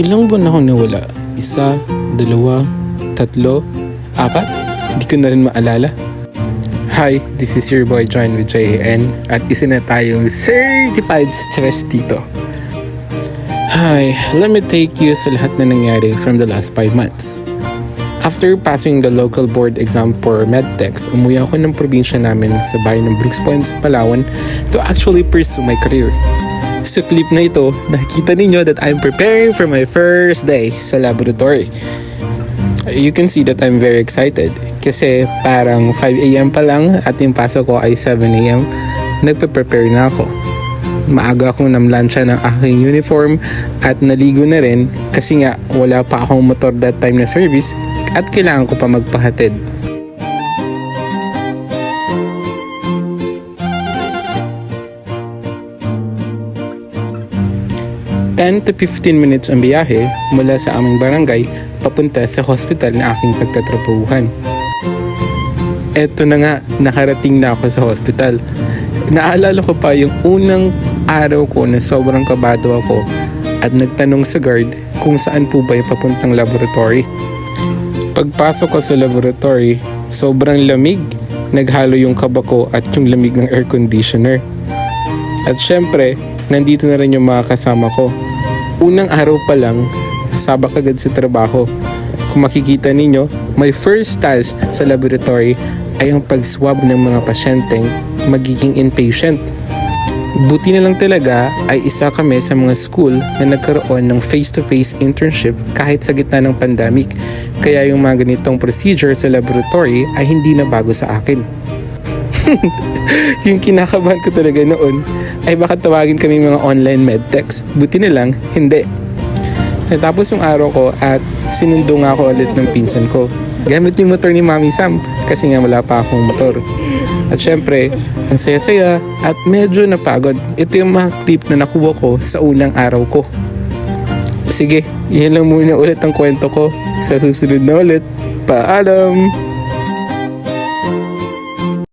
Ilang buwan akong nawala? Isa, dalawa, tatlo, apat? Hindi ko na rin maalala. Hi, this is your boy John with JAN at isa na tayong certified stress dito. Hi, let me take you sa lahat na nangyari from the last 5 months. After passing the local board exam for medtechs, umuwi ako ng probinsya namin sa bayan ng Brooks Point, Palawan to actually pursue my career. Sa clip na ito, nakikita ninyo that I'm preparing for my first day sa laboratory. You can see that I'm very excited kasi parang 5am pa lang at yung pasok ko ay 7am. Nagpe-prepare na ako. Maaga akong namlansya ng aking uniform at naligo na rin kasi nga wala pa akong motor that time na service at kailangan ko pa magpahatid. Ten to 15 minutes ang biyahe mula sa aming barangay papunta sa hospital na aking pagtatrapuhan. Eto na nga, nakarating na ako sa hospital. Naalala ko pa yung unang araw ko na sobrang kabado ako at nagtanong sa guard kung saan po ba yung papuntang laboratory. Pagpasok ko sa laboratory, sobrang lamig. Naghalo yung kaba ko at yung lamig ng air conditioner. At syempre, nandito na rin yung mga kasama ko. Unang araw pa lang, sabak agad sa trabaho. Kung makikita ninyo, my first task sa laboratory ay ang pag-swab ng mga pasyenteng magiging inpatient. Buti na lang talaga ay isa kami sa mga school na nagkaroon ng face-to-face internship kahit sa gitna ng pandemic. Kaya yung mga ganitong procedure sa laboratory ay hindi na bago sa akin. Yung kinakabahan ko talaga noon ay baka tawagin kami mga online medtechs. Buti na lang, hindi. Natapos yung araw ko at sinundo nga ako ulit ng pinsan ko. Gamit yung motor ni Mami Sam kasi nga wala pa akong motor. At syempre, ang saya-saya at medyo napagod. Ito yung mga clip na nakuha ko sa unang araw ko. Sige, yun lang muna ulit ang kwento ko. Sa susunod na ulit, paalam!